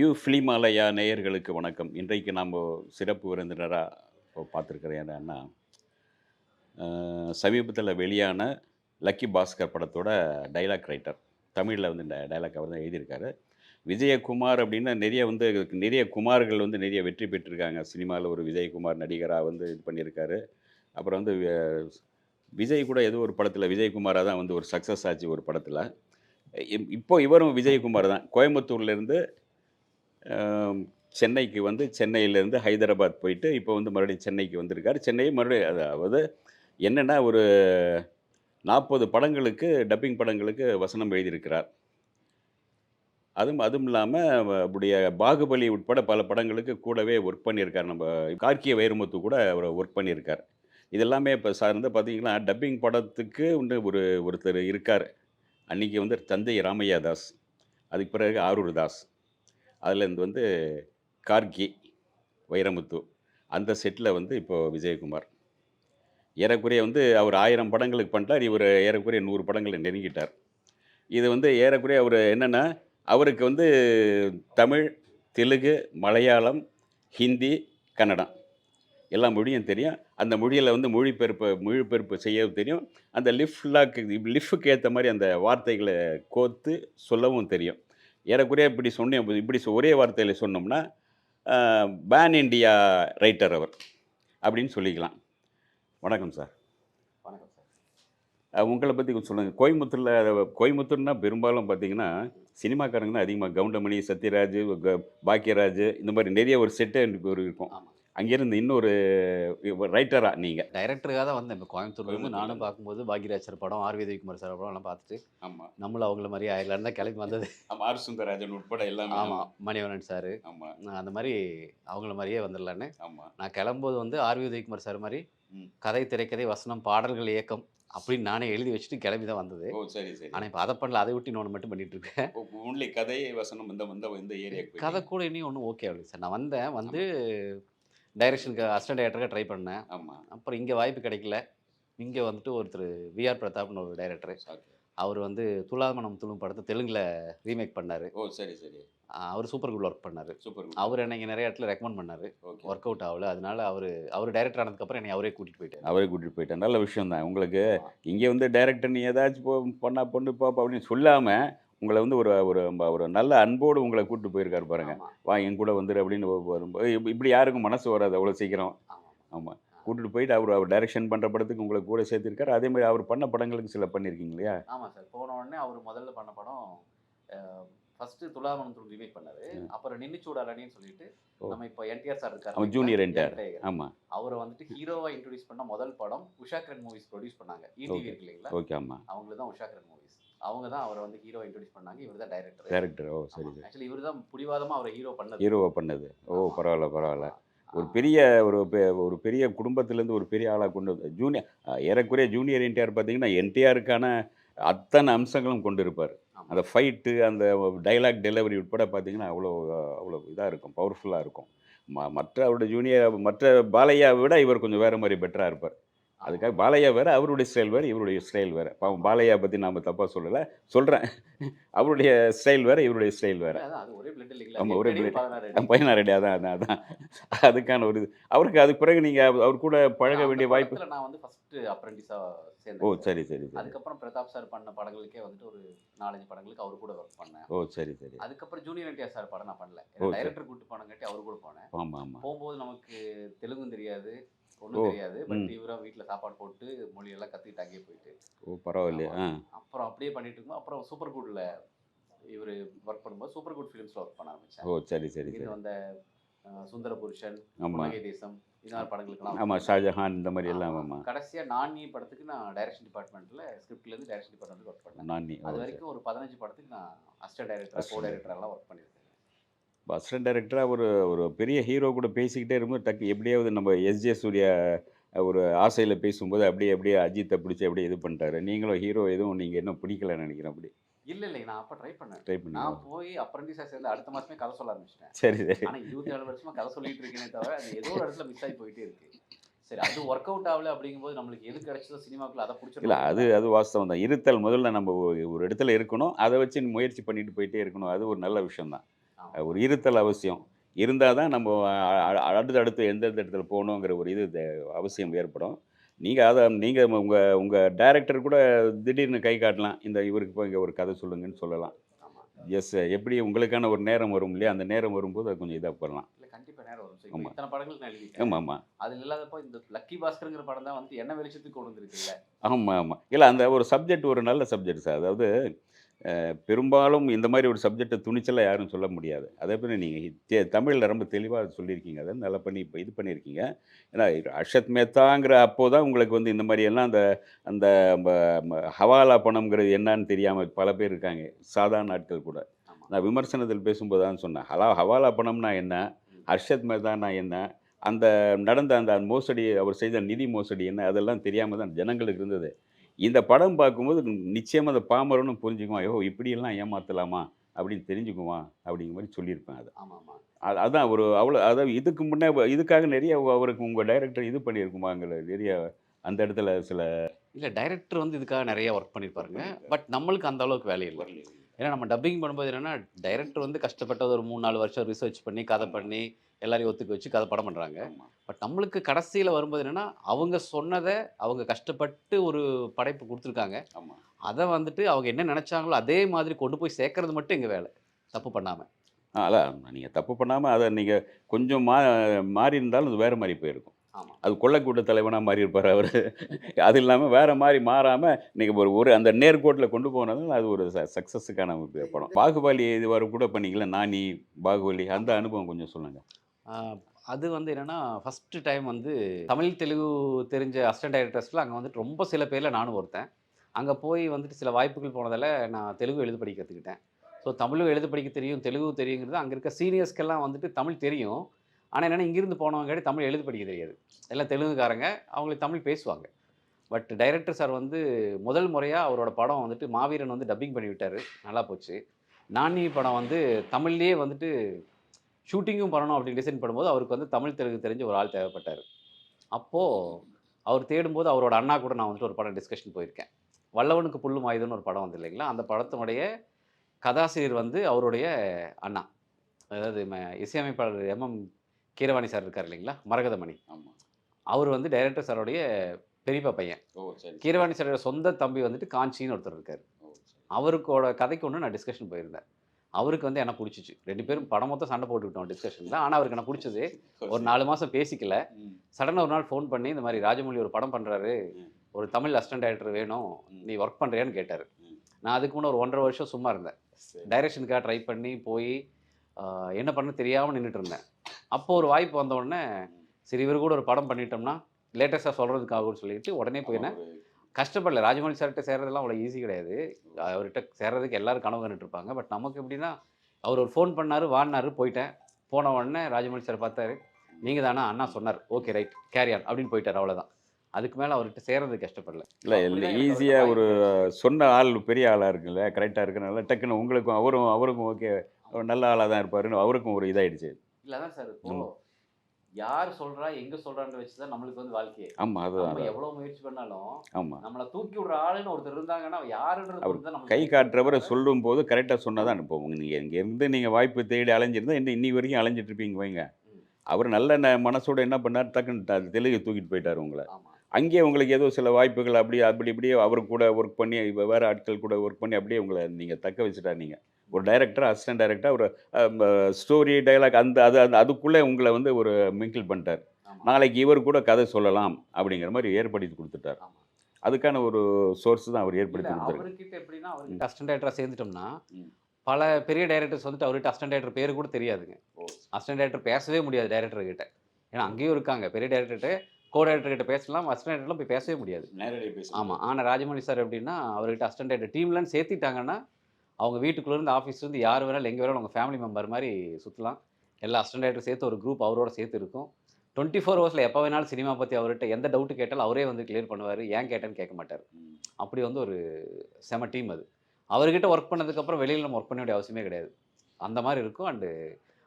New ஃபிலிமாலயா நேயர்களுக்கு வணக்கம். இன்றைக்கு நாம் சிறப்பு விருந்தினராக இப்போ பார்த்துருக்குற என்னன்னா சமீபத்தில் வெளியான லக்கி பாஸ்கர் படத்தோட டைலாக் ரைட்டர். தமிழில் வந்து இந்த டைலாக் அவர் தான் எழுதியிருக்காரு. விஜயகுமார் அப்படின்னா நிறைய வந்து நிறைய குமார்கள் வந்து நிறைய வெற்றி பெற்றிருக்காங்க. சினிமாவில் ஒரு விஜயகுமார் நடிகராக வந்து இது பண்ணியிருக்காரு. அப்புறம் வந்து விஜய் கூட ஏதோ ஒரு படத்தில் விஜயகுமாராக தான் வந்து ஒரு சக்ஸஸ் ஆச்சு ஒரு படத்தில். இப்போ இவரும் விஜயகுமார் தான். கோயம்புத்தூர்லேருந்து சென்னைக்கு வந்து சென்னையிலேருந்து ஹைதராபாத் போயிட்டு இப்போ வந்து மறுபடியும் சென்னைக்கு வந்திருக்கார். சென்னை மறுபடியும் அதாவது என்னென்னா ஒரு நாற்பது படங்களுக்கு டப்பிங் படங்களுக்கு வசனம் எழுதியிருக்கிறார். அதுவும் அதுவும் இல்லாமல் அவருடைய பாகுபலி உட்பட பல படங்களுக்கு கூடவே ஒர்க் பண்ணியிருக்கார். நம்ம கார்க்கிய வைரமுத்து கூட அவர் ஒர்க் பண்ணியிருக்கார். இதெல்லாமே இப்போ சார்ந்து பார்த்தீங்கன்னா டப்பிங் படத்துக்கு வந்து ஒரு ஒருத்தர் இருக்கார். அன்றைக்கி வந்து தந்தை ராமையா தாஸ் அதுக்கு பிறகு ஆரூர் தாஸ். அதில் வந்து கார்கி வைரமுத்து அந்த செட்டில் வந்து இப்போது விஜயகுமார். ஏறக்குறைய வந்து அவர் ஆயிரம் படங்களுக்கு பண்ணிட்டார் இவர் ஏறக்குறைய நூறு படங்களை நெருங்கிட்டார். இது வந்து ஏறக்குறைய அவர் என்னென்னா அவருக்கு வந்து தமிழ் தெலுங்கு மலையாளம் ஹிந்தி கன்னடம் எல்லா மொழியும் தெரியும். அந்த மொழியில் வந்து மொழிபெயர்ப்பு மொழிபெயர்ப்பு செய்யவும் தெரியும். அந்த லிஃப்லாக்கு லிஃப்க்கு ஏற்ற மாதிரி அந்த வார்த்தைகளை கோர்த்து சொல்லவும் தெரியும். ஏறக்குறைய இப்படி சொன்னேன் இப்படி ஒரே வார்த்தையில் சொன்னோம்னா பேன் இண்டியா ரைட்டர் அவர் அப்படின்னு சொல்லிக்கலாம். வணக்கம் சார். வணக்கம் சார். உங்களை பற்றி கொஞ்சம் சொல்லுங்கள் கோயம்புத்தூரில் கோயம்புத்தூர்னா பெரும்பாலும் பார்த்தீங்கன்னா சினிமாக்காரங்க தான் அதிகமாக கவுண்டமணி சத்யராஜ் பாக்கியராஜ் இந்த மாதிரி நிறைய ஒரு செட்டு ஒரு இருக்கும். ஆமாம் அங்கேருந்து இன்னொரு ரைட்டராக நீங்கள் டைரக்டருக்காக தான் வந்தேன். இப்போ கோயம்புத்தூர்ல இருந்து கோயம்புத்தூர்ல நானும் பார்க்கும்போது பாக்யராஜ் சார் படம் ஆர் விஜயகுமார் சார் படம் எல்லாம் பார்த்துட்டு ஆமாம் நம்மளும் அவங்கள மாதிரி ஆயிரலான்னு தான் கிளம்பி வந்தது. ஆமாம் ஆர் சுந்தரராஜன் உட்பட எல்லாமே. ஆமாம் மணிவண்ணன் சார். ஆமாம் அந்த மாதிரி அவங்கள மாதிரியே வந்துடலான்னு. ஆமாம் நான் கிளம்பும்போது வந்து ஆர் விஜயகுமார் சார் மாதிரி. கதை திரைக்கதை வசனம் பாடல்கள் இயக்கம் அப்படின்னு நானே எழுதி வச்சுட்டு கிளம்பி தான் வந்தது. ஓ சரி சரி. ஆனால் இப்போ அதை பண்ணல. அதை விட்டு இன்னொன்று மட்டும் பண்ணிட்டு இருக்கேன். ஒன்லி கதை வசனம் இந்த இந்த இந்த ஏரியாவுக்கு கதை கூட இன்னும் ஒன்றும் ஓகே ஆகல சார். நான் வந்தேன். வந்து டைரக்ஷனுக்கு அசிஸ்டன்ட் டைரக்டராக ட்ரை பண்ணேன். ஆமாம் அப்புறம் இங்கே வாய்ப்பு கிடைக்கல. இங்கே வந்துட்டு ஒருத்தர் விஆர் பிரதாப்னு ஒரு டைரக்டர் அவர் வந்து துலாமணம் துளும் படத்தை தெலுங்கில் ரீமேக் பண்ணார். ஓ சரி சரி. அவர் சூப்பர் குட் ஒர்க் பண்ணார். சூப்பர் அவர் என்னை இங்க நிறைய இடத்துல ரெக்கமெண்ட் பண்ணார். ஒர்க் அவுட் ஆகல. அதனால அவர் அவர் டைரக்டர் ஆனதுக்கப்புறம் என்னை அவரே கூட்டிகிட்டு போயிட்டார். அவரே கூட்டிட்டு போயிட்டேன் நல்ல விஷயம் தான் உங்களுக்கு இங்கே வந்து டைரக்டர் நீ ஏதாச்சும் போ பண்ணா பொண்ணு பாப்பா அப்படின்னு சொல்லாமல் உங்களை வந்து ஒரு ஒரு ஒரு நல்ல அன்போடு உங்களை கூட்டிட்டு போயிருக்காரு பாருங்க. வா என் கூட வந்துரு அப்படின்னு வரும்போது இப்ப- இப்படி யாருக்கும் மனசு வராது அவ்வளோ சீக்கிரம். ஆமா. ஆமாம் கூட்டிட்டு போயிட்டு அவர் அவர் டைரக்ஷன் பண்ணுற படத்துக்கு உங்களை கூட சேர்த்திருக்காரு. அதே மாதிரி அவர் பண்ண படங்களுக்கு சில பண்ணியிருக்கீங்க இல்லையா? ஆமாம் சார். போன உடனே அவர் முதல்ல பண்ண படம் ஃபர்ஸ்ட் துலாமணம் துளு ரீமேக் பண்ணாரு. அப்புறம் நின்னு சூடாலனின்னு சொல்லிட்டு. நம்ம இப்போ என்டிஆர் சார் இருக்காரு அவன் junior NTR. ஆமாம் அவரை வந்துட்டு ஹீரோவா இன்ட்ரோடியூஸ் பண்ண முதல் படம் உஷா கிரண் மூவிஸ் ப்ரொடியூஸ் பண்ணாங்க ஈடிவி Okay. இருக்கு இல்லைங்களா? ஓகே ஆமாம் அவங்களுக்கு தான் உஷா கிரண் மூவிஸ் அவங்க தான் அவரை வந்து ஹீரோ இன்ட்ரோடியூஸ் பண்ணாங்க. இவர் தான் டைரக்டர் டேரக்டர் ஓ சரி சரி. ஆக்சுவலி இவர் தான் புடிவாதமா அவரை ஹீரோ பண்ணது. ஹீரோவை பண்ணது. ஓ. பரவாயில்ல பரவாயில்ல. ஒரு பெரிய ஒரு பெ- ஒரு பெரிய குடும்பத்திலேருந்து ஒரு பெரிய ஆளாக கொண்டு வந்து ஜூனியர் ஏறக்குறைய ஜூனியர் என்டிஆர் பார்த்தீங்கன்னா என்டிஆருக்கான அத்தனை அம்சங்களும் கொண்டு இருப்பார். அந்த ஃபைட்டு அந்த டைலாக் டெலிவரி உட்பட பார்த்தீங்கன்னா அவ்வளோ அவ்வளோ இதாக இருக்கும் பவர்ஃபுல்லாக இருக்கும். ம மற்ற அவரோட ஜூனியர் மற்ற பாலையாவை விட இவர் கொஞ்சம் வேறு மாதிரி பெட்டராக இருப்பார். அதுக்காக பாலையா வேறு அவருடைய ஸ்டைல் வேறு இவருடைய ஸ்டைல் வேறு. பாவம் பாலையா பற்றி நாம் தப்பாக சொல்லலை. சொல்கிறேன் அவருடைய ஸ்டைல் வேறு இவருடைய ஸ்டைல் வேறு. ஒரே அது ஒரே பிளட். பையனா ரெடி அதான் அதான் அதுக்கான ஒரு இது. அவருக்கு அதுக்கு பிறகு நீங்கள் அவர் கூட பழக வேண்டிய வாய்ப்பு நான் வந்து ஃபர்ஸ்ட் அப்ரெண்டிஸா ஓ சேர்ந்தேன். சரி சரி சரி. அதுக்கப்புறம் பிரதாப் சார் பண்ண படங்களுக்கே வந்துட்டு ஒரு நாலஞ்சு படங்களுக்கு அவர் கூட ஒர்க் பண்ணேன். ஓ சரி சரி. அதுக்கப்புறம் ஜூனியர் என்டிஆர் சார் படம் நான் பண்ணல. ஓ. டைரக்டர் கூட்டு போனங்காட்டி அவர் கூட போனேன். ஆமாம் ஆமாம் போகும்போது நமக்கு தெலுங்கும் தெரியாது ஓ, ஒன்றும் தெரியாது. பட் ம். இவரா வீட்டில் சாப்பாடு போட்டு மொழியெல்லாம் கற்றுக்கிட்டு அங்கேயே போயிட்டு. ஓ பரவாயில்லையே அப்புறம் அப்படியே பண்ணிட்டு இருக்கும்போது அப்புறம் சூப்பர் குட்ல இவர் ஒர்க் பண்ணும்போது சூப்பர் குட் ஃபிலிம்ஸ்ல ஒர்க் பண்ண ஆரம்பிச்சேன் ஓ சரி சரி இது வந்த சுந்தர புருஷன் புனகை தேசம் இந்த மாதிரி படங்களுக்கெல்லாம் ஆமாம் ஷாஜஹான் இந்த மாதிரி எல்லாம் ஆமா. ஆமாம் கடைசியா நானி படத்துக்கு நான் டைரக்ஷன் டிபார்ட்மெண்ட்ல ஸ்கிரிப்ட்ல இருந்து டைரக்ஷன் டிபார்ட்மெண்ட் ஒர்க் பண்ணேன். நானி அது வரைக்கும் ஒரு பதினஞ்சு படத்துக்கு நான் assistant director co Assistant director எல்லாம் ஒர்க் பண்ணியிருக்கேன். அசிஸ்டன்ட் டைரக்டராக ஒரு ஒரு பெரிய ஹீரோ கூட பேசிக்கிட்டே இருக்கும்போது டக்கு எப்படியாவது நம்ம எஸ்ஜே சூர்யா ஒரு ஆசையில் பேசும்போது அப்படியே அப்படியே அஜித்தை பிடிச்சி அப்படியே இது பண்ணிட்டாரு. நீங்களும் ஹீரோ எதுவும் நீங்கள் இன்னும் பிடிக்கலன்னு நினைக்கிறேன் அப்படி. இல்ல இல்லை நான் அப்ப ட்ரை பண்ணேன். ட்ரை பண்ணி நான் போய் அப்ரண்டிஸா சேர்ந்து அடுத்த மாசமே கதை சொல்ல ஆரம்பிச்சிட்டேன். சரி சரி. ஆனா இருபத்தி ஏழு வருஷமா கதை சொல்லிட்டு இருக்கேனே தவிர அது ஏதோ ஒரு இடத்துல மிஸ் ஆகி போயிட்டே இருக்கு. சரி அது ஒர்க் அவுட் ஆகல அப்படிங்கும்போது நம்மளுக்கு எது கிடைச்சதோ சினிமாக்குள்ள அதை இல்லை பிடிச்சிருக்கோம் அது அது வாஸ்தவம் தான். இருத்தல் முதல்ல நம்ம ஒரு இடத்துல இருக்கணும். அதை வச்சு முயற்சி பண்ணிட்டு போயிட்டே இருக்கணும். அது ஒரு நல்ல விஷயம் தான். ஒரு இருத்தல் அவசியம். இருந்தால் தான் நம்ம அ- அ- அடுத்து அடுத்து எந்தெந்த இடத்துல போகணுங்கிற ஒரு இது அவசியம் ஏற்படும். நீங்கள் அதை நீங்கள் உங்கள் உங்கள் டைரக்டர் கூட திடீர்னு கை காட்டலாம். இந்த இவருக்கு போய் இங்கே ஒரு கதை சொல்லுங்கன்னு சொல்லலாம். எஸ் எப்படி உங்களுக்கான ஒரு நேரம் வரும் இல்லையா? அந்த நேரம் வரும்போது அது கொஞ்சம் இதாக பண்ணலாம். இல்ல கண்டிப்பா நேரம் வரும். So, இப்ப ஆமா. இத்தனை படங்கள் நான் எழுதிட்டேன் ஆமாம் ஆமாம் அதுல இல்லாதப்போ இந்த லக்கி பாஸ்கருங்கிற படம் தான் வந்து என்ன வெளிச்சத்துக்கு கொண்டு வந்திருக்குல்ல? ஆமாம் ஆமாம் இல்லை அந்த ஒரு சப்ஜெக்ட் ஒரு நல்ல சப்ஜெக்ட் சார் அதாவது பெரும்பாலும் இந்த மாதிரி ஒரு சப்ஜெக்டை துணிச்சலாக யாரும் சொல்ல முடியாது. அதே போல் நீங்கள் தமிழில் ரொம்ப தெளிவாக சொல்லியிருக்கீங்க. அதை நல்லா பண்ணி இப்போ இது பண்ணியிருக்கீங்க. ஏன்னா அர்ஷத் மேத்தாங்கிற அப்போ தான் உங்களுக்கு வந்து இந்த மாதிரி எல்லாம் அந்த அந்த ஹவாலா பணம்ங்கிறது என்னன்னு தெரியாமல் பல பேர் இருக்காங்க. சாதாரண ஆட்கள் கூட. நான் விமர்சனத்தில் பேசும்போது தான் சொன்னேன். ஹலா ஹவாலா பணம்னா என்ன? அர்ஷத் மேத்தானா என்ன? அந்த நடந்த அந்த மோசடி அவர் செய்த நிதி மோசடி என்ன? அதெல்லாம் தெரியாமல் தான் ஜனங்களுக்கு இருந்தது. இந்த படம் பார்க்கும்போது நிச்சயமாக அந்த பாமரனும் புரிஞ்சுக்குவான் ஐயோ இப்படியெல்லாம் ஏமாற்றலாமா அப்படின்னு தெரிஞ்சுக்குவான் அப்படிங்கிற மாதிரி சொல்லியிருப்பேன் அது. ஆமா ஆமா அது அதான் ஒரு அவ்வளோ அதாவது இதுக்கு முன்னே இதுக்காக நிறைய அவருக்கு உங்கள் டைரக்டர் இது பண்ணியிருக்குமாங்கிற நிறைய அந்த இடத்துல சில இல்ல டைரக்டர் வந்து இதுக்காக நிறைய ஒர்க் பண்ணியிருப்பாருங்க. பட் நம்மளுக்கு அந்த அளவுக்கு வேலை இல்லை. ஏன்னா நம்ம டப்பிங் பண்ணும்போது என்னன்னா டைரக்டர் வந்து கஷ்டப்பட்டு ஒரு மூணு நாலு வருஷம் ரிசர்ச் பண்ணி கதை பண்ணி எல்லாரையும் ஒத்துக்க வச்சு கதை படம் பண்ணுறாங்க. பட் நம்மளுக்கு கடைசியில் வரும்போது என்னன்னா அவங்க சொன்னதை அவங்க கஷ்டப்பட்டு ஒரு படைப்பு கொடுத்துருக்காங்க. அதை வந்துட்டு அவங்க என்ன நினச்சாங்களோ அதே மாதிரி கொண்டு போய் சேர்க்கறது மட்டும் எங்கள் வேலை. தப்பு பண்ணாமல் அதான். நீங்கள் தப்பு பண்ணாமல் அதை நீங்கள் கொஞ்சம் மா மாறி இருந்தாலும் அது வேறு மாதிரி போயிருக்கும். அது கொள்ளைக்கூட்ட தலைவனாக மாறி இருப்பார் அவர். அது இல்லாமல் வேறு மாதிரி மாறாமல் நீங்கள் ஒரு ஒரு அந்த நேர்கோட்டில் கொண்டு போனதுனால அது ஒரு சக்ஸஸுக்கான ஒரு படம். பாகுபலி இது வர கூட பண்ணீங்களா நானி பாகுபலி அந்த அனுபவம் கொஞ்சம் சொல்லுங்கள் அது வந்து என்னன்னா ஃபஸ்ட்டு டைம் வந்து தமிழ் தெலுங்கு தெரிஞ்ச அசிஸ்டன்ட் டைரக்டர்ஸில் அங்கே வந்துட்டு ரொம்ப சில பேரில் நானும் ஒருத்தன். அங்கே போய் வந்துட்டு சில வாய்ப்புகள் போனதால் நான் தெலுங்கு எழுத படிக்க கற்றுக்கிட்டேன் ஸோ தமிழும் எழுத படிக்க தெரியும் தெலுங்கு தெரியுங்கிறது அங்கே இருக்க சீனியர்ஸ்க்கெல்லாம் வந்துட்டு தமிழ் தெரியும். ஆனால் என்னென்னா இங்கிருந்து போனவங்க தமிழ் எழுது படிக்க தெரியாது. எல்லாம் தெலுங்குக்காரங்க அவங்களுக்கு தமிழ் பேசுவாங்க. பட் டைரக்டர் சார் வந்து முதல் முறையாக அவரோட படம் வந்துட்டு மாவீரன் வந்து டப்பிங் பண்ணி விட்டார். நல்லா போச்சு. நானி படம் வந்து தமிழ்லேயே வந்துட்டு ஷூட்டிங்கும் பண்ணணும் அப்படின்னு டிசைன் பண்ணும்போது அவருக்கு வந்து தமிழ் தெலுங்கு தெரிஞ்ச ஒரு ஆள் தேவைப்பட்டார். அப்போது அவர் தேடும்போது அவரோட அண்ணா கூட நான் வந்துட்டு ஒரு படம் டிஸ்கஷன் போயிருக்கேன். வல்லவனுக்கு புல்லும் ஆயுதம்னு ஒரு படம் வந்து இல்லைங்களா? அந்த படத்தினுடைய கதாசிரியர் வந்து அவருடைய அண்ணா. அதாவது ம- இசையமைப்பாளர் எம்எம் கீரவாணி சார் இருக்கார் இல்லைங்களா? மரகதமணி. ஆமாம் அவர் வந்து டைரக்டர் சாரோடைய பெரியப்பா பையன். கீரவாணி சாரோட சொந்த தம்பி வந்துட்டு காஞ்சின்னு ஒருத்தர் இருக்கார். அவருக்கோட கதைக்கு ஒன்று நான் டிஸ்கஷன் போயிருந்தேன். அவருக்கு வந்து என்ன பிடிச்சிச்சு. ரெண்டு பேரும் படம் மொத்தம் சண்டை போட்டுக்கிட்டோம் டிஸ்கஷனில் ஆனால் அவருக்கு என்ன பிடிச்சது ஒரு நாலு மாதம் பேசிக்கல. சடனாக ஒரு நாள் ஃபோன் பண்ணி இந்த மாதிரி ராஜமௌழி ஒரு படம் பண்ணுறாரு. ஒரு தமிழ் அசிஸ்டன்ட் டைரக்டர் வேணும். நீ ஒர்க் பண்ணுறியான்னு கேட்டார். நான் அதுக்கு முன்னே ஒரு ஒன்றரை வருஷம் சும்மா இருந்தேன். டைரக்ஷனுக்காக ட்ரை பண்ணி போய் என்ன பண்ண தெரியாமல் நின்றுட்டு இருந்தேன். அப்போ ஒரு வாய்ப்பு வந்த உடனே சரி இவர் கூட ஒரு படம் பண்ணிட்டோம்னா லேட்டஸ்ட்டாக சொல்கிறதுக்காகன்னு சொல்லிட்டு உடனே போயினேன் கஷ்டப்படல. ராஜமௌழி சார்கிட்ட சேர்றதெல்லாம் அவ்வளோ ஈஸி கிடையாது. அவர்கிட்ட சேர்றதுக்கு எல்லாரும் கனவு கண்டுட்டு இருப்பாங்க பட் நமக்கு எப்படின்னா அவர் ஒரு ஃபோன் பண்ணார் வாடினாரு போயிட்டேன். போன உடனே ராஜமௌழி சார் பார்த்தாரு நீங்கள் தானா? அண்ணா சொன்னார் ஓகே ரைட் கேரியான் அப்படின்னு போயிட்டார் அவ்வளோதான் அதுக்கு மேலே அவர்கிட்ட சேர்றதுக்கு கஷ்டப்படல. இல்லை எனக்கு ஈஸியாக ஒரு சொன்ன ஆள் பெரிய ஆளாக இருக்குல்ல கரெக்டாக இருக்கனால டக்குன்னு உங்களுக்கும் அவரும் அவருக்கும் ஓகே நல்ல ஆளாக தான் இருப்பாருன்னு அவருக்கும் ஒரு இதாயிடுச்சு. இல்லை அதான் சார். இப்போ. யார் சொல்றா எங்க சொல்றான்னு வச்சு தான் நம்மளுக்கு வந்து வாழ்க்கையே. ஆமாம் அதுதான். எவ்வளவு முயற்சி பண்ணாலும் ஆமாம் நம்மளை தூக்கி விடுற ஆளுன்னு ஒருத்தர் இருந்தாங்கன்னா யாருன்றது அவர் தான் கை. காட்டுறவரை சொல்லும் போது கரெக்டாக சொன்னால் தான் இப்போ நீங்கள் இங்கேருந்து நீங்கள் வாய்ப்பு தேடி அலைஞ்சிருந்தா இன்னும் இன்னி வரைக்கும் அலைஞ்சிட்டு இருப்பீங்க வைங்க. அவர் நல்ல மனசோட என்ன பண்ணார்? டக்குன்னு தெலுங்கு தூக்கிட்டு போயிட்டார் உங்களை. அங்கேயே உங்களுக்கு ஏதோ சில வாய்ப்புகள் அப்படி அப்படி இப்படியே அவர் கூட ஒர்க் பண்ணி வேறு ஆட்கள் கூட ஒர்க் பண்ணி அப்படியே உங்களை நீங்கள் தக்க வச்சுட்டார் நீங்கள் ஒரு டைரக்டர் அசிஸ்டன்ட் டைரக்டர் ஒரு ஸ்டோரி டைலாக் அந்த அது அது அதுக்குள்ளே உங்களை வந்து ஒரு மிங்கிள் பண்ணிட்டார். நாளைக்கு இவர் கூட கதை சொல்லலாம் அப்படிங்கிற மாதிரி ஏற்படுத்தி கொடுத்துட்டார். அதுக்கான ஒரு சோர்ஸ் தான் அவர் ஏற்படுத்தி கொடுத்தாரு அவர்கிட்ட எப்படின்னா அவர்கிட்ட அசிஸ்டன்ட் டைரக்டரா சேர்ந்துட்டோம்னா. பல பெரிய டைரக்டர்ஸ் வந்துட்டு அவர்கிட்ட அசிஸ்டன்ட் டைரக்டர் பேர் கூட தெரியாதுங்க. அசிஸ்டன்ட் டைரக்டர் பேசவே முடியாது டைரக்டர் கிட்ட. ஏன்னா அங்கேயும் இருக்காங்க. பெரிய டைரக்டர்கிட்ட கோ டைரக்டர் கிட்ட பேசலாம் அசிஸ்டன்ட் டைரக்டர்லாம் போய் பேசவே முடியாது. நேரடி பேச ஆமா. ஆனால் ராஜமௌழி சார் எப்படின்னா அவர்கிட்ட அசிஸ்டன்ட் டைரக்டர் டீம்லாம் சேர்த்திட்டாங்கன்னா அவங்க வீட்டுக்குள்ளேருந்து ஆஃபீஸ்லேருந்து யார் வேணாலும் எங்கே வேணாலும் அவங்க ஃபேமிலி மெம்பர் மாதிரி சுற்றலாம் எல்லா அசிஸ்டன்ட் டைரக்டர் சேர்த்து ஒரு குரூப் அவரோட சேர்த்து இருக்கும். டுவெண்ட்டி ஃபோர் ஹவர்ஸில் எப்போ வேணாலும் சினிமா பற்றி அவர்கிட்ட எந்த டவுட்டு கேட்டாலும் அவரே வந்து கிளியர் பண்ணுவார். ஏன் கேட்டேன்னு கேட்க மாட்டார். அப்படி வந்து ஒரு செம டீம் அது. அவர்கிட்ட ஒர்க் பண்ணதுக்கப்புறம் வெளியில் நம்ம ஒர்க் பண்ண வேண்டிய அவசியமே கிடையாது. அந்த மாதிரி இருக்கும். அண்டு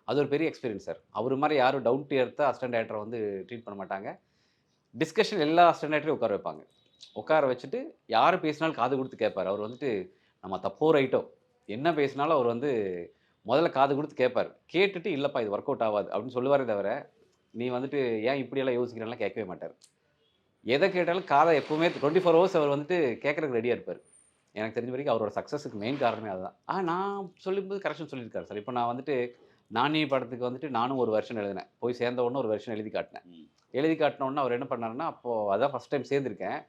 அது ஒரு பெரிய எக்ஸ்பீரியன்ஸ் சார் அவர் மாதிரி யாரும் டவுன் எடுத்தால் எர்த்தாக அசிஸ்டன்ட் வந்து ட்ரீட் பண்ண மாட்டாங்க. டிஸ்கஷன் எல்லா அசிஸ்டன்ட் உட்கார வைப்பாங்க. உட்கார வச்சுட்டு யார் பேசினாலும் காது கொடுத்து கேட்பார். அவர் வந்துட்டு நம்ம தப்போ ரைட்டோ? என்ன பேசினாலும் அவர் வந்து முதல்ல காது கொடுத்து கேட்பார் கேட்டுட்டு இல்லைப்பா இது ஒர்க் அவுட் ஆகாது அப்படின்னு சொல்லுவாரே தவிர நீ வந்துட்டு ஏன் இப்படியெல்லாம் யோசிக்கிறேன்லாம் கேட்கவே மாட்டார். எதை கேட்டாலும் காதை எப்பவுமே டுவெண்ட்டி ஃபோர் ஹவர்ஸ் அவர் வந்துட்டு கேட்கறதுக்கு ரெடியாக இருப்பார். எனக்கு தெரிஞ்ச வரைக்கும் அவரோட சக்ஸஸுக்கு மெயின் காரணமே அதுதான். ஆ நான் சொல்லும்போது கரெக்ஷன் சொல்லியிருக்காரு சார். இப்போ நான் வந்துட்டு நானி படத்துக்கு வந்துட்டு நானும் ஒரு வருஷன் எழுதினேன். போய் சேர்ந்த உடனே ஒரு வருஷம் எழுதி காட்டினேன். எழுதி காட்டின உடனே அவர் என்ன பண்ணாருன்னா அப்போது அதான் ஃபஸ்ட் டைம் சேர்ந்துருக்கேன்.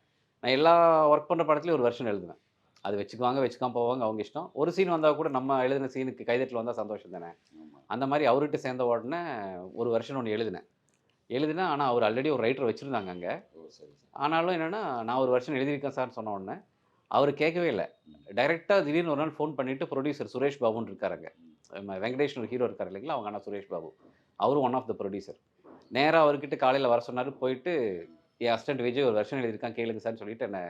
நான் எல்லா ஒர்க் பண்ணுற படத்துலையும் ஒரு வருஷம் எழுதுவேன். அது வச்சுக்குவாங்க வச்சுக்காம போவாங்க அவங்க இஷ்டம். ஒரு சீன் வந்தால் கூட நம்ம எழுதின சீனுக்கு கைதட்டில் வந்தால் சந்தோஷம் தானே. அந்த மாதிரி அவர்கிட்ட சேர்ந்த உடனே ஒரு வருஷம் ஒன்று எழுதினேன். எழுதினேன் ஆனால் அவர் ஆல்ரெடி ஒரு ரைட்டர் வச்சுருந்தாங்க அங்கே. ஆனாலும் என்னென்னா நான் ஒரு வருஷம் எழுதியிருக்கேன் சார்னு சொன்ன உடனே அவர் கேட்கவே இல்லை. டைரெக்டாக திடீர்னு ஒரு நாள் ஃபோன் பண்ணிவிட்டு ப்ரொடியூசர் சுரேஷ் பாபுன்னு இருக்காருங்க நம்ம வெங்கடேஷ் ஒரு ஹீரோ இருக்கார் இல்லைங்களா அவங்க அண்ணா சுரேஷ் பாபு. அவரும் ஒன் ஆஃப் த ப்ரொடியூசர் நேராக அவர்கிட்ட காலையில் வர சொன்னார் போயிட்டு என் அசிஸ்டன்ட் விஜய் ஒரு வருஷன் எழுதியிருக்கான் கேளுங்க சார்னு சொல்லிட்டு என்னை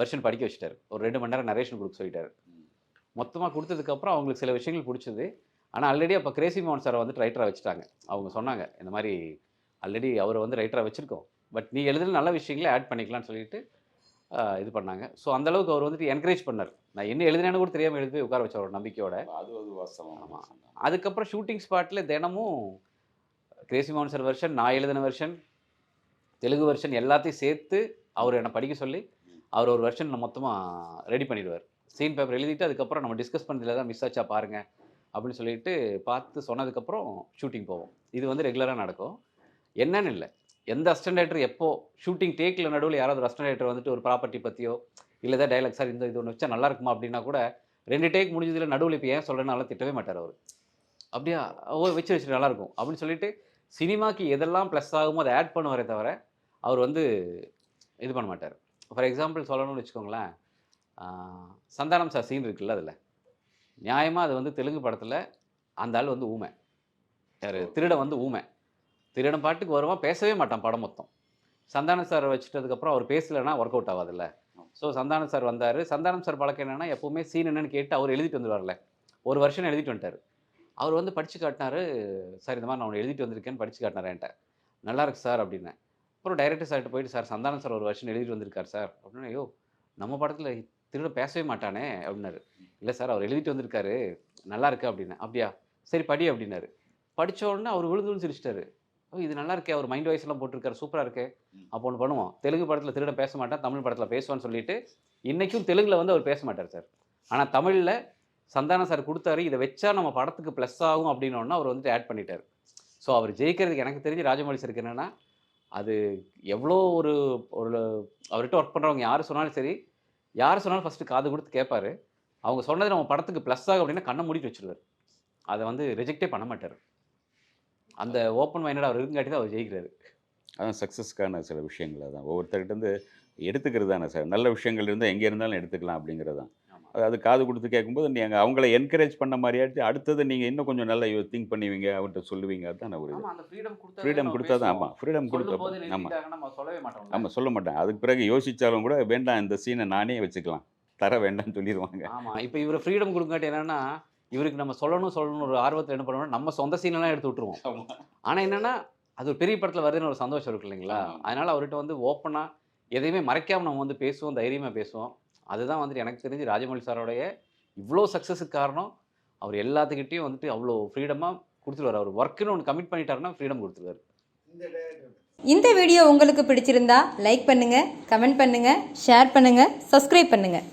வருஷன் படிக்க வச்சுட்டாரு. ஒரு ரெண்டு மணி நேரம் நரேஷன் கொடுக்க சொல்லிட்டாரு. மொத்தமாக கொடுத்ததுக்கப்புறம் அவங்களுக்கு சில விஷயங்கள் பிடிச்சது. ஆனால் ஆல்ரெடி அப்போ கிரேசி மோகன் சாரை வந்து ரைட்டராக வச்சுட்டாங்க. அவங்க சொன்னாங்க இந்த மாதிரி ஆல்ரெடி அவரை வந்து ரைட்டராக வச்சுருக்கோம். பட் நீ எழுதுன நல்ல விஷயங்களை ஆட் பண்ணிக்கலாம்னு சொல்லிட்டு இது பண்ணாங்க. ஸோ அளவுக்கு அவர் வந்துட்டு என்கரேஜ் பண்ணார். நான் என்ன எழுதினேன்னு கூட தெரியாமல் எழுதி போய் உட்கார வச்சார் ஒரு நம்பிக்கையோட. அது அது ஆமா. அதுக்கப்புறம் ஷூட்டிங் ஸ்பாட்டில் தினமும் கிரேசி மோகன் சார் வெர்ஷன் நான் எழுதின வெர்ஷன் தெலுங்கு வெர்ஷன் எல்லாத்தையும் சேர்த்து அவர் என்னை படிக்க சொல்லி அவர் ஒரு வெர்ஷன் மொத்தமாக ரெடி பண்ணிடுவார். சீன் பேப்பர் எழுதிட்டு அதுக்கப்புறம் நம்ம டிஸ்கஸ் பண்ணதில் தான் மிஸ் ஆச்சா பாருங்கள் அப்படின்னு சொல்லிட்டு பார்த்து சொன்னதுக்கப்புறம் ஷூட்டிங் போவோம். இது வந்து ரெகுலராக நடக்கும். என்னன்னு இல்லை. எந்த அஸ்டண்டேட்டர் எப்போ ஷூட்டிங் டேக்கில் நடுவில் யாராவது ஒரு அஸ்டண்டேட்டர் வந்துட்டு ஒரு ப்ராப்பர்ட்டி பற்றியோ இல்லை ஏதாவது டைலாக் சார் இந்த இது ஒன்று வச்சா நல்லா இருக்குமா? அப்படின்னா கூட ரெண்டு டேக் முடிஞ்சதில் நடுவில் இப்போ ஏன் சொல்கிறனால திட்டவே மாட்டார் அவர். அப்படியா? ஓ வச்சு வச்சுட்டு நல்லாயிருக்கும் அப்படின்னு சொல்லிட்டு சினிமாக்கு எதெல்லாம் ப்ளஸ் ஆகுமோ அதை ஆட் பண்ணுவாரே தவிர அவர் வந்து இது பண்ண மாட்டார். ஃபார் எக்ஸாம்பிள் சொல்லணும்னு வச்சுக்கோங்களேன் சந்தானம் சார் சீன் இருக்குல்ல அதில். நியாயமாக அது வந்து தெலுங்கு படத்தில் அந்த ஆள் வந்து ஊமை. யார்? திருடன் வந்து ஊமை. திருடன் பாட்டுக்கு வருவான் பேசவே மாட்டான் படம் மொத்தம். சந்தானம் சார் வச்சுட்டதுக்கப்புறம் அவர் பேசலைன்னா ஒர்க் அவுட் ஆகாதுல்ல ஸோ சந்தானம் சார் வந்தார். சந்தானம் சார் பழக்கம் என்னன்னா எப்போவுமே சீன் என்னன்னு கேட்டு அவர் எழுதிட்டு வந்துடுவார்ல ஒரு வருஷம் எழுதிட்டு வந்துட்டார். அவர் வந்து படித்து காட்டினாரு சார் இந்த மாதிரி நான் எழுதிட்டு வந்திருக்கேன்னு படித்து காட்டினார் என்கிட்ட. நல்லா இருக்கு சார் அப்படின்னேன் அப்புறம் டைரக்டர் சார்கிட்ட போயிட்டு சார் சந்தானம் சார் ஒரு வருஷம் எழுதிட்டு வந்திருக்கார் சார். அப்படின்னா ஐயோ நம்ம படத்தில் திருட பேசவே மாட்டானே? அப்படின்னாரு. இல்லை சார் அவர் எழுதிட்டு வந்திருக்காரு. நல்லா இருக்கு அப்படின்னேன். அப்படியா? சரி படி அப்படின்னாரு. படிச்ச உடனே அவர் விழுந்து விழுந்து சிரிச்சிட்டாரு. ஓ இது நல்லா இருக்கே அவர் மைண்ட் வாய்ஸ் எல்லாம் போட்டிருக்காரு சூப்பராக இருக்கே. அப்போ ஒன்று பண்ணுவோம். தெலுங்கு படத்தில் திருட பேச மாட்டான் தமிழ் படத்தில் பேசுவான்னு சொல்லிட்டு இன்னைக்கும் தெலுங்குல வந்து அவர் பேச மாட்டார் சார். ஆனால் தமிழில் சந்தானம் சார் கொடுத்தாரு இதை வச்சா நம்ம படத்துக்கு ப்ளஸ் ஆகும் அப்படின்னோடனே அவர் வந்துட்டு ஆட் பண்ணிட்டார். ஸோ அவர் ஜெயிக்கிறதுக்கு எனக்கு தெரிஞ்சு ராஜமௌழி சாருக்கு என்னென்னா அது எவ்வளோ ஒரு ஒரு அவர்கிட்ட ஒர்க் பண்ணுறவங்க யார் சொன்னாலும் சரி யார் சொன்னாலும் ஃபஸ்ட்டு காது கொடுத்து கேட்பாரு அவங்க சொன்னது நம்ம படத்துக்கு ப்ளஸ் ஆகும் அப்படின்னா கண்ணை மூடிட்டு வச்சிருவார். அதை வந்து ரிஜெக்டே பண்ண மாட்டார். அந்த ஓப்பன் மைண்டட் அவர் இருக்குங்காட்டி தான் அவர் ஜெயிக்கிறாரு. அதான் சக்ஸஸ்க்கான சில விஷயங்கள் அதான். ஒவ்வொருத்தர்கிட்ட இருந்து எடுத்துக்கிறது தானே சார். நல்ல விஷயங்கள் இருந்தால் எங்கே இருந்தாலும் எடுத்துக்கலாம் அப்படிங்கிறது தான். அதாவது காது கொடுத்து கேட்கும்போது நீங்கள் அவங்கள என்கரேஜ் பண்ண மாதிரியாச்சு அடுத்தது நீங்கள் இன்னும் கொஞ்சம் நல்லா திங்க் பண்ணுவீங்க அவர்கிட்ட சொல்லுவீங்க. அதுதான் ஒரு ஃப்ரீடம் கொடுத்தா தான் ஆமாம் ஃப்ரீடம் கொடுத்தா ஆமாம் நிறுத்திட்டாங்கன்னா நம்ம சொல்லவே மாட்டோம் ஆமாம் சொல்ல மாட்டேன். அதுக்கு பிறகு யோசிச்சாலும் கூட வேண்டாம் இந்த சீனை நானே வச்சுக்கலாம். தர வேண்டாம்னு சொல்லிடுவாங்க ஆமா இப்போ இவர் ஃப்ரீடம் கொடுக்காட்டி என்னன்னா இவருக்கு நம்ம சொல்லணும் சொல்லணும் ஒரு ஆர்வத்தில் என்ன பண்ணுவோம் நம்ம சொந்த சீனெல்லாம் எடுத்து விட்டுருவோம். ஆனா என்னன்னா அது ஒரு பெரிய படத்துல வருதுன்னு ஒரு சந்தோஷம் இருக்கு இல்லைங்களா. அதனால அவர்கிட்ட வந்து ஓப்பனா எதையுமே மறைக்காம நம்ம வந்து பேசுவோம் தைரியமா பேசுவோம். அதுதான் வந்துட்டு எனக்கு தெரிஞ்சு ராஜமௌழி சாரோடைய இவ்வளோ சக்ஸஸுக்கு காரணம் அவர் எல்லாத்துக்கிட்டையும் வந்துட்டு அவ்வளோ ஃப்ரீடமாக கொடுத்துருவார். அவர் ஒர்க்குன்னு ஒன்று கமிட் பண்ணிட்டாருன்னா ஃப்ரீடம் கொடுத்துருவாரு. இந்த வீடியோ உங்களுக்கு பிடிச்சிருந்தா லைக் பண்ணுங்கள் கமெண்ட் பண்ணுங்கள் ஷேர் பண்ணுங்கள் சப்ஸ்கிரைப் பண்ணுங்கள்